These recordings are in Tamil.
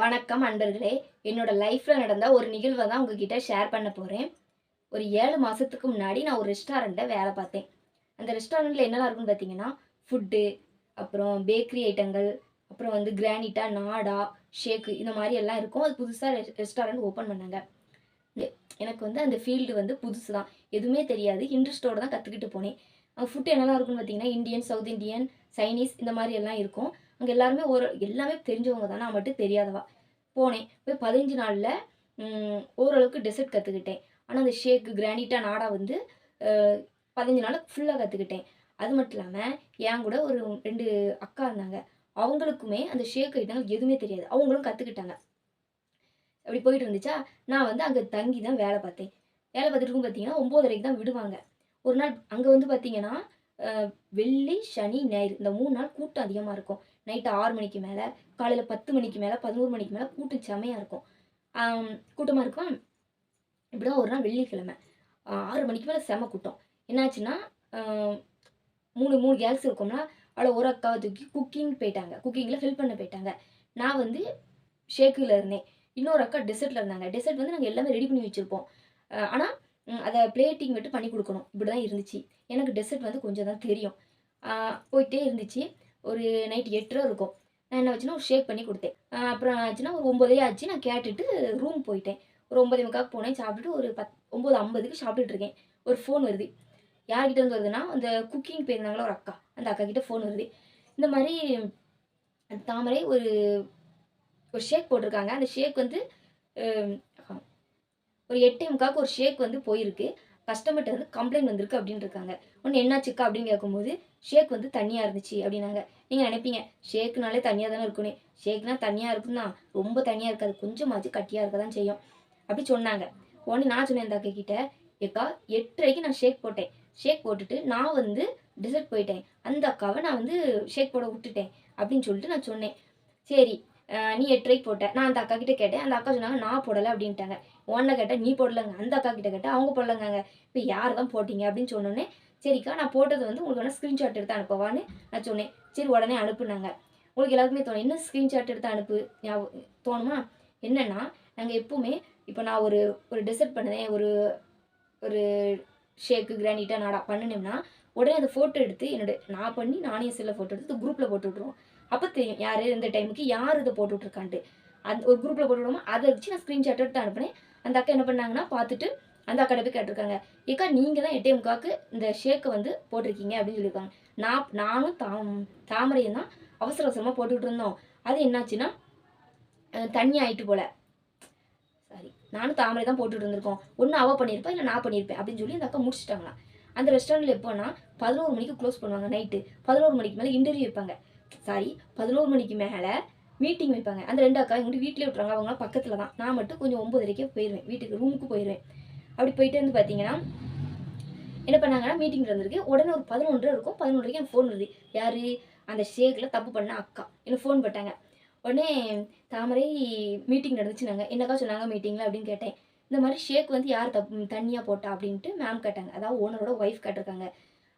வணக்கம் அன்பர்களே. என்னோட லைஃப்பில் நடந்த ஒரு நிகழ்வை தான் உங்ககிட்ட ஷேர் பண்ண போகிறேன் ஒரு ஏழு மாதத்துக்கு முன்னாடி நான் ஒரு ரெஸ்டாரண்ட்டை வேலை பார்த்தேன். அந்த ரெஸ்டாரண்ட்டில் என்னெல்லாம் இருக்குன்னு பார்த்தீங்கன்னா ஃபுட்டு அப்புறம் பேக்கரி ஐட்டங்கள் அப்புறம் வந்து கிரானிட்டா நாடா ஷேக்கு இந்த மாதிரி எல்லாம் இருக்கும். அது புதுசாக ரெஸ்டாரண்ட் ஓப்பன் பண்ணாங்க. எனக்கு வந்து அந்த ஃபீல்டு வந்து புதுசு தான் எதுவுமே தெரியாது. இன்ட்ரெஸ்ட்டோடு தான் கற்றுக்கிட்டு போனேன். ஃபுட்டு என்னெல்லாம் இருக்குன்னு பார்த்தீங்கன்னா இந்தியன் சவுத் இந்தியன் சைனீஸ் இந்த மாதிரி எல்லாம் இருக்கும். அங்கே எல்லாருமே ஒரு எல்லாமே தெரிஞ்சவங்க தான் நான் மட்டும் தெரியாதவா? போனேன். போய் பதினஞ்சு நாளில் ஓரளவுக்கு டெசர்ட் கற்றுக்கிட்டேன் ஆனால் அந்த ஷேக்கு கிராண்டிட்டாக நாடா வந்து பதினஞ்சு நாள் ஃபுல்லாக கற்றுக்கிட்டேன் அது மட்டும் இல்லாமல் என் கூட ஒரு ரெண்டு அக்கா இருந்தாங்க. அவங்களுக்குமே அந்த ஷேக் ஐட்டங்கள் எதுவுமே தெரியாது. அவங்களும் கற்றுக்கிட்டாங்க அப்படி போயிட்டு இருந்துச்சா நான் வந்து அங்கே தங்கி தான் வேலை பார்த்தேன். வேலை பார்த்துட்டு பார்த்தீங்கன்னா ஒம்போதரைக்கு தான் விடுவாங்க. ஒரு நாள் அங்கே வந்து பார்த்தீங்கன்னா வெள்ளி சனி ஞாயிறு இந்த மூணு நாள் கூட்டம் அதிகமாக இருக்கும். நைட்டு ஆறு மணிக்கு மேலே காலையில் பத்து மணிக்கு மேலே பதினோரு மணிக்கு மேலே கூட்டம் செமையாக இருக்கும். கூட்டமாக இருக்கும். இப்படி தான் ஒரு நாள் வெள்ளிக்கிழமை. ஆறு மணிக்கு மேலே செம கூட்டம். என்னாச்சுன்னா மூணு மூணு கேர்ள்ஸ் இருக்கோம்னா அதில் ஒரு அக்காவை தூக்கி குக்கிங் போயிட்டாங்க. குக்கிங்கில் ஹெல்ப் பண்ண போயிட்டாங்க. நான் வந்து ஷேக்கில் இருந்தேன். இன்னொரு அக்கா டெசர்ட்டில் இருந்தாங்க. டெசர்ட் வந்து நாங்கள் எல்லாமே ரெடி பண்ணி வச்சுருப்போம். ஆனால் அதை பிளேட்டிங் மட்டும் பண்ணி கொடுக்கணும். இப்படி தான் இருந்துச்சு. எனக்கு டெசர்ட் வந்து கொஞ்சம் தான் தெரியும். போயிட்டே இருந்துச்சு. ஒரு நைட் எட்டு ரூபா இருக்கும். நான் என்ன வச்சுன்னா ஒரு ஷேக் பண்ணி கொடுத்தேன். அப்புறம் ஆச்சுன்னா ஒரு ஒம்பதே ஆச்சு. நான் கேட்டுட்டு ரூம் போயிட்டேன். ஒரு ஒம்பதே முக்காக்கு போனேன். சாப்பிட்டுட்டு ஒரு பத் ஒம்பது ஐம்பதுக்கு சாப்பிட்டுட்டு இருக்கேன். ஒரு ஃபோன் வருது. யார்கிட்ட இருந்து வருதுன்னா அந்த குக்கிங் போயிருந்தாங்களா ஒரு அக்கா. அந்த அக்கா கிட்ட ஃபோன் வருது. இந்த மாதிரி தாமரை ஒரு ஒரு ஷேக் போட்டிருக்காங்க. அந்த ஷேக் வந்து ஒரு எட்டே முக்காக்கு ஒரு ஷேக் வந்து போயிருக்கு. கஸ்டமர்கிட்ட வந்து கம்ப்ளைண்ட் வந்திருக்கு அப்படின்னு இருக்காங்க ஒன்று என்னாச்சுக்கா அப்படின்னு கேட்கும்போது ஷேக் வந்து தண்ணியாக இருந்துச்சு அப்படின்னாங்க. நீங்கள் நினைப்பீங்க ஷேக்குனாலே தனியாக தானே இருக்கணும் ஷேக்னால் தனியாக இருக்குன்னா ரொம்ப தனியாக இருக்காது. கொஞ்சமாச்சு கட்டியாக இருக்க தான் செய்யும். அப்படி சொன்னாங்க. உடனே நான் சொன்னேன் இந்த அக்கா கிட்ட ஏக்கா எட்டரைக்கு நான் ஷேக் போட்டேன். ஷேக் போட்டுட்டு நான் வந்து டிசர்ட் போயிட்டேன். அந்த அக்காவை நான் வந்து ஷேக் போட விட்டுட்டேன். அப்படின்னு சொல்லிட்டு நான் சொன்னேன். சரி நீ எட்டரைக்கு போட்ட. நான் அந்த அக்கா கிட்ட கேட்டேன். அந்த அக்கா சொன்னாங்க நான் போடலை அப்படின்ட்டாங்க. உன்னை கேட்டேன் நீ போடலைங்க. அந்த அக்கா கிட்ட கேட்டேன் அவங்க போடலங்காங்க. இப்போ யார் தான் போட்டீங்க? அப்படின்னு சொன்னோன்னே சரிக்கா நான் போட்டது வந்து உங்களுக்கு வேணால் ஸ்க்ரீன்ஷாட் எடுத்து அனுப்பவான்னு நான் சொன்னேன். சரி உடனே அனுப்புனாங்க. உங்களுக்கு எல்லாருக்குமே தோணும் என்ன ஸ்க்ரீன்ஷாட் எடுத்து அனுப்பு? ஞாபகம் தோணுமா? என்னன்னா நாங்கள் எப்போவுமே இப்போ நான் ஒரு ஒரு டெசர்ட் பண்ணுவேன் ஒரு ஒரு ஷேக்கு கிரானிட்டாக நாடா பண்ணினோம்னா உடனே அந்த ஃபோட்டோ எடுத்து என்னோட நான் பண்ணி நானே சில ஃபோட்டோ எடுத்து குரூப்பில் போட்டு விட்ருவோம் அப்போ தெரியும் யார்? இந்த டைமுக்கு யார் இதை போட்டு விட்ருக்கான்ட்டு அந்த ஒரு குரூப்பில் போட்டுவிடுவோமா அதை வச்சு நான் ஸ்க்ரீன்ஷாட் எடுத்து அனுப்பினேன். அந்த அக்கா என்ன பண்ணாங்கன்னா பார்த்துட்டு அந்த அக்கா போய் கேட்டிருக்காங்க. ஏக்கா நீங்கள் தான் எட்டே இந்த ஷேக்கை வந்து போட்டிருக்கீங்க அப்படின்னு சொல்லியிருக்காங்க. நான் நானும் தாம் தாமரையும் தான் அவசர அவசரமாக போட்டுக்கிட்டு இருந்தோம் அது என்னாச்சுன்னா தண்ணி ஆயிட்டு போல. சாரி நானும் தாமரை தான் போட்டுட்டு இருந்திருக்கோம் ஒன்று அவள் பண்ணியிருப்பா இல்லை நான் பண்ணியிருப்பேன் அப்படின்னு சொல்லி அந்த அக்கா முடிச்சிட்டாங்களாம். அந்த ரெஸ்டாரண்ட்டில் எப்போன்னா பதினோரு மணிக்கு க்ளோஸ் பண்ணுவாங்க நைட்டு பதினோரு மணிக்கு மேலே இன்டர்வியூ வைப்பாங்க. சாரி பதினோரு மணிக்கு மேலே மீட்டிங் வைப்பாங்க. அந்த ரெண்டு அக்கா எங்கிட்ட வீட்டிலே விட்றாங்க அவங்களாம் பக்கத்தில் தான். நான் மட்டும் கொஞ்சம் ஒம்பதரைக்கே போயிடுவேன் வீட்டுக்கு ரூமுக்கு போயிடுவேன் அப்படி போயிட்டு வந்து பார்த்தீங்கன்னா என்ன பண்ணாங்கன்னா மீட்டிங் இருந்திருக்கு உடனே ஒரு பதினொன்று இருக்கும். பதினொன்றைக்கு எனக்கு ஃபோன் வருது. யார்? அந்த ஷேக்கில் தப்பு பண்ண அக்கா. எனக்கு ஃபோன் போட்டாங்க. உடனே தாமரை மீட்டிங் நடந்துச்சுனாங்க என்னக்கா சொன்னாங்க மீட்டிங்கில் அப்படின்னு கேட்டேன். இந்த மாதிரி ஷேக் வந்து யார் தப்பு தண்ணியாக போட்டா அப்படின்ட்டு மேம் கேட்டாங்க. அதாவது ஓனரோட ஒய்ஃப் கேட்டிருக்காங்க.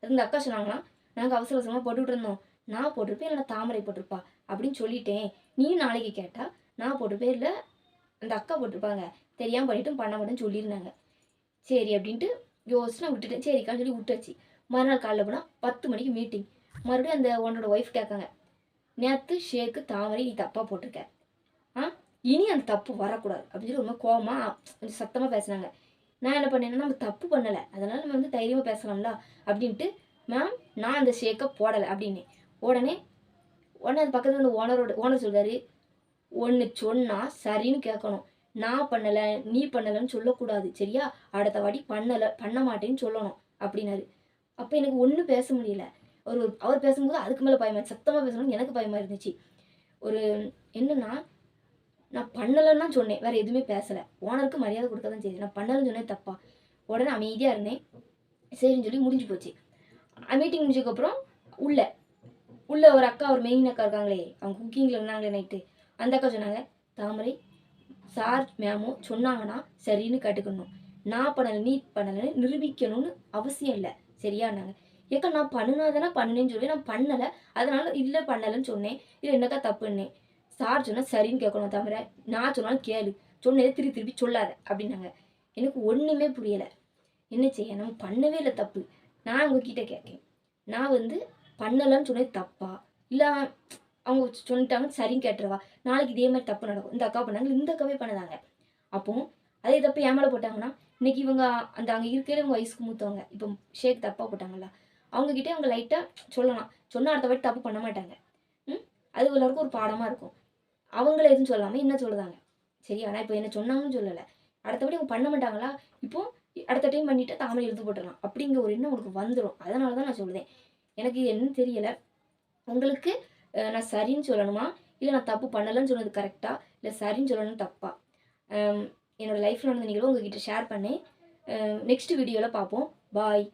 அது இந்த அக்கா சொன்னாங்கன்னா நாங்கள் அவசர அவசரமாக போட்டுக்கிட்டு இருந்தோம். நான் போட்டிருப்பேன் இல்லை தாமரை போட்டிருப்பா அப்படின்னு சொல்லிட்டேன். நீ நாளைக்கு கேட்டால் நான் போட்டிருப்பேன் இல்லை அந்த அக்கா போட்டிருப்பாங்க. தெரியாமல் பண்ணிட்டும் பண்ண மாட்டேன்னு சொல்லியிருந்தாங்க. சரி அப்படின்ட்டு யோசிச்சு நான் விட்டுட்டேன். சரிக்கான்னு சொல்லி விட்டாச்சு. மறுநாள் காலைல போனால் பத்து மணிக்கு மீட்டிங் மறுபடியும் அந்த உன்னோட ஒய்ஃப் கேட்காங்க நேற்று ஷேக்கு தாமரை நீ தப்பாக போட்டிருக்க. ஆ? இனி அந்த தப்பு வரக்கூடாது. அப்படின்னு சொல்லி ரொம்ப கோபமாக கொஞ்சம் சத்தமாக பேசுனாங்க. நான் என்ன பண்ணேன்னா நம்ம தப்பு பண்ணலை. அதனால் நம்ம வந்து தைரியமாக பேசலாம்ல அப்படின்ட்டு மேம் நான் அந்த ஷேக்கை போடலை அப்படின்னு உடனே உடனே அது பக்கத்தில் வந்து ஓனரோட ஓனர் சொல்கிறாரு ஒன்று சொன்னால் சரின்னு கேட்கணும் நான் பண்ணலை நீ பண்ணலைன்னு சொல்லக்கூடாது சரியா? அடுத்த வாட்டி பண்ணலை பண்ண மாட்டேன்னு சொல்லணும் அப்படின்னாரு. அப்போ எனக்கு ஒன்றும் பேச முடியல. ஒரு அவர் பேசும்போது அதுக்கு மேலே பயமா சத்தமாக பேசணும்னு எனக்கு பயமாக இருந்துச்சு. ஒரு என்னென்னா நான் பண்ணலைன்னு தான் சொன்னேன். வேற எதுவுமே பேசலை. ஓனருக்கு மரியாதை கொடுக்க தான் சரி நான் பண்ணலைன்னு சொன்னேன் தப்பா? உடனே அமைதியாக இருந்தேன். சரின்னு சொல்லி முடிஞ்சு போச்சு. மீட்டிங் முடிஞ்சதுக்கப்புறம் உள்ளே உள்ள ஒரு அக்கா ஒரு மெயின் அக்கா இருக்காங்களே. அவங்க குக்கிங்கில் இருந்தாங்களே நைட்டு அந்த அக்கா சொன்னாங்க தாமரை சார் மேமும் சொன்னாங்கன்னா சரின்னு கேட்டுக்கணும். நான் பண்ணலை நீ பண்ணலைன்னு நிரூபிக்கணும்னு அவசியம் இல்லை. சரியானாங்க ஏக்கா நான் பண்ணுனாதானே பண்ணுனேன்னு சொல்லி நான் பண்ணலை. அதனால இல்லை பண்ணலைன்னு சொன்னேன். இது என்னக்கா தப்புன்னேன் சார் சொன்னால் சரின்னு கேட்கணும் தவிர நான் சொன்னாலும் கேளு. சொன்னதை திருப்பி திருப்பி சொல்லாத. அப்படின்னாங்க. எனக்கு ஒன்றுமே புரியலை. என்ன செய்ய நம்ம பண்ணவே இல்லை தப்பு. நான் உங்ககிட்ட கேட்கேன். நான் வந்து பண்ணலைன்னு சொன்னது தப்பா? இல்லை அவங்க சொல்லிட்டாங்க சரின்னு கேட்டுருவா நாளைக்கு இதே மாதிரி தப்பு நடக்கும். இந்த அக்கா பண்ணாங்க இந்த அக்காவே பண்ணதாங்க. அப்போ அதே தப்பு ஏன் மேலே போட்டாங்கன்னா இன்னைக்கு இவங்க அந்த அங்கே இருக்கிற இவங்க வயசுக்கு மூத்தவங்க இப்போ ஷேக் தப்பாக போட்டாங்களா அவங்கக்கிட்ட அவங்க லைட்டாக சொல்லலாம். சொன்னால் அடுத்த வாட்டி தப்பு பண்ண மாட்டாங்க. ம்? அது எல்லாருக்கும் ஒரு பாடமாக இருக்கும். அவங்கள எதுவும் சொல்லாமல் என்ன சொல்லுதாங்க? சரி ஆனால் இப்போ என்ன சொன்னாங்கன்னு சொல்லலை. அடுத்தபடி அவங்க பண்ண மாட்டாங்களா? இப்போ அடுத்த டைம் பண்ணிட்டு தாமரை எழுந்து போட்டுடலாம். அப்படிங்கிற ஒரு எண்ணம் உங்களுக்கு வந்துடும் அதனால தான் நான் சொல்லுதேன். எனக்கு என்னன்னு தெரியலை. உங்களுக்கு நான் சரின்னு சொல்லணுமா? இல்லை நான் தப்பு பண்ணலைன்னு சொன்னது கரெக்டாக இல்லை சரின்னு சொல்லணும் தப்பா? என்னோடய லைஃப்பில் நடந்த நிகழ்வு உங்ககிட்ட ஷேர் பண்ணேன். நெக்ஸ்ட் வீடியோவில் பார்ப்போம். பாய்